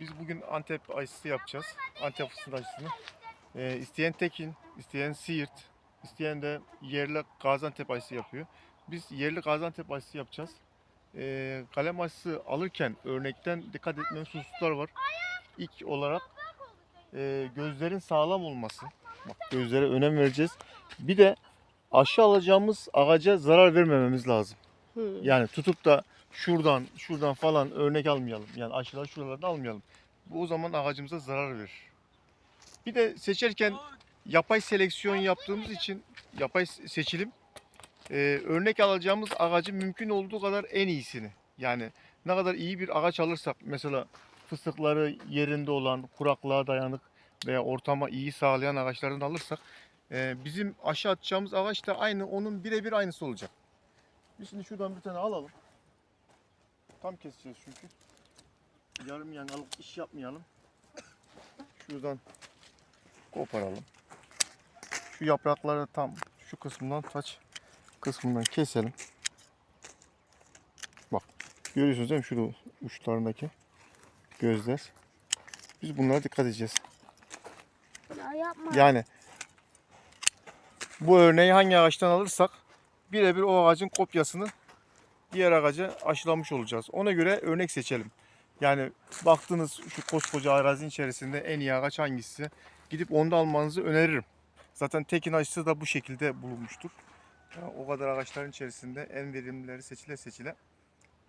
Biz bugün Antep aşısı yapacağız. Antep fıstığı aşısını. Ee, isteyen Tekin, isteyen Siirt, isteyen de yerli Gaziantep aşısı yapıyor. Biz yerli Gaziantep aşısı yapacağız. Ee, kalem aşısı alırken örnekten dikkat etmemiz hususlar var. İlk olarak e, gözlerin sağlam olması. Bak gözlere önem vereceğiz. Bir de aşı alacağımız ağaca zarar vermememiz lazım. Yani tutup da şuradan şuradan falan örnek almayalım. Yani aşılar şuralardan almayalım. Bu o zaman ağacımıza zarar verir. Bir de seçerken yapay seleksiyon yaptığımız için yapay se- seçilim e, örnek alacağımız ağacın mümkün olduğu kadar en iyisini. Yani ne kadar iyi bir ağaç alırsak mesela fıstıkları yerinde olan kuraklığa dayanık veya ortama iyi sağlayan ağaçlardan alırsak e, bizim aşı atacağımız ağaç da aynı onun birebir aynısı olacak. Biz şimdi şuradan bir tane alalım. Tam keseceğiz çünkü. Yarım yani alıp iş yapmayalım. Şuradan koparalım. Şu yaprakları tam şu kısmından taç kısmından keselim. Bak görüyorsunuz değil mi şurada uçlarındaki gözler. Biz bunlara dikkat edeceğiz. Ya yapma. Yani bu örneği hangi ağaçtan alırsak birebir o ağacın kopyasını diğer ağaca aşılamış olacağız. Ona göre örnek seçelim. Yani baktınız şu koskoca arazinin içerisinde en iyi ağaç hangisi? Gidip onu da almanızı öneririm. Zaten tekin aşısı da bu şekilde bulunmuştur. Yani o kadar ağaçların içerisinde en verimlileri seçile seçile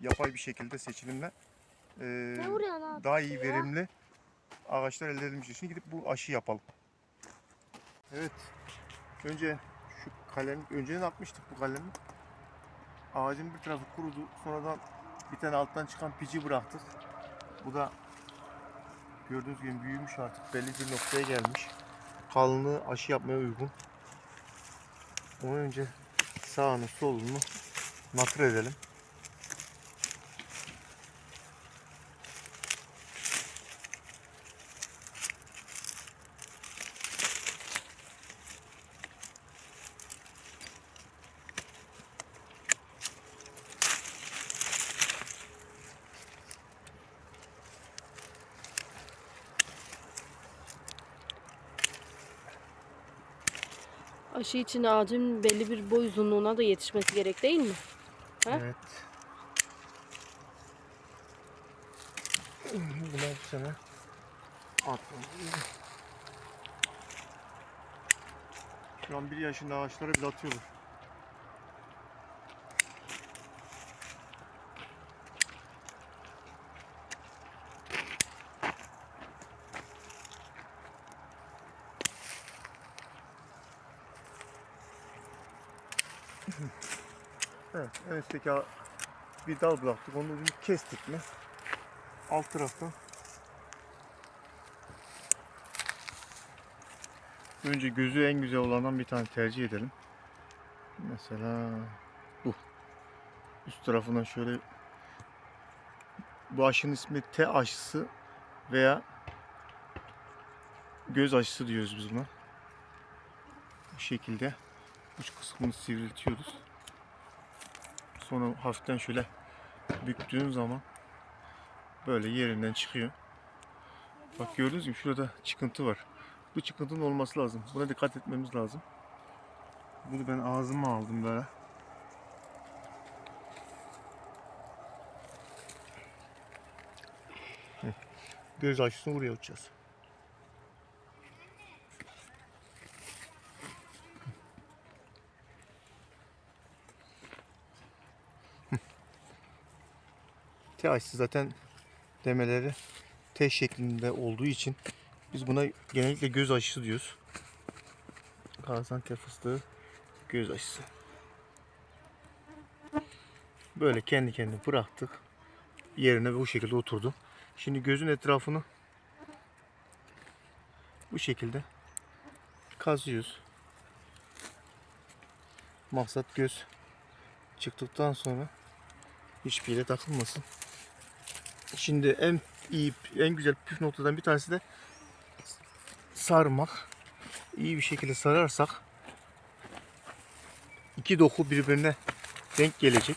yapay bir şekilde seçilimle abi? daha iyi ya? verimli ağaçlar elde edilmiş için gidip bu aşı yapalım. Evet. Önce kalem, önceden atmıştık bu kalemi. Ağacın bir tarafı kurudu. Sonradan bir tane alttan çıkan pici bıraktık. Bu da gördüğünüz gibi büyümüş artık. Belli bir noktaya gelmiş. Kalınlığı aşı yapmaya uygun. Onu önce sağını solunu natır edelim. Aşı için ağacın belli bir boy uzunluğuna da yetişmesi gerek değil mi? Ha? Evet. Buna bir sene atmam. Şu an bir yaşında ağaçlara bile atıyorlar. Evet, en üstteki bir dal bıraktık. Onu ucunu kestik mi? Alt taraftan Önce gözü en güzel olandan bir tane tercih edelim. Mesela bu. Üst tarafından şöyle bu aşının ismi T aşısı veya göz aşısı diyoruz biz buna. Bu şekilde uç kısmını sivriltiyoruz. Sonra hafiften şöyle büktüğün zaman böyle yerinden çıkıyor. Bak gördünüz mü şurada çıkıntı var. Bu çıkıntının olması lazım. Buna dikkat etmemiz lazım. Bunu ben ağzıma aldım böyle. Göz aşısını buraya uçacağız. T zaten demeleri T şeklinde olduğu için biz buna genellikle göz aşısı diyoruz. Gaziantep fıstığı göz aşısı. Böyle kendi kendine bıraktık. Yerine bu şekilde oturdu. Şimdi gözün etrafını bu şekilde kazıyoruz. Maksat göz çıktıktan sonra hiçbir yere takılmasın. Şimdi en iyi, en güzel püf noktadan bir tanesi de sarmak. İyi bir şekilde sararsak iki doku birbirine denk gelecek.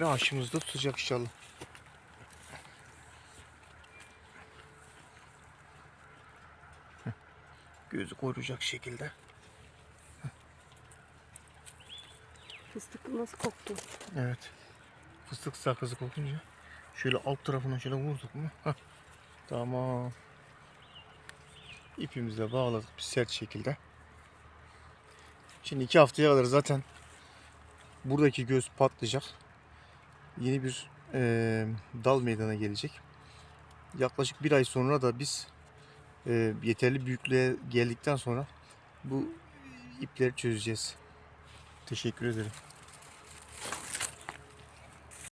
Ve haşımızda tutacak inşallah. Gözü koruyacak şekilde. Fıstık nasıl koktu? Evet. Fıstık sakızı kokunca şöyle alt tarafına şöyle vurduk mu? Hah. Tamam. İpimizle bağladık bir sert şekilde. Şimdi iki haftaya kadar zaten buradaki göz patlayacak. Yeni bir eee, dal meydana gelecek. Yaklaşık bir ay sonra da biz eee, yeterli büyüklüğe geldikten sonra bu ipleri çözeceğiz. Teşekkür ederim.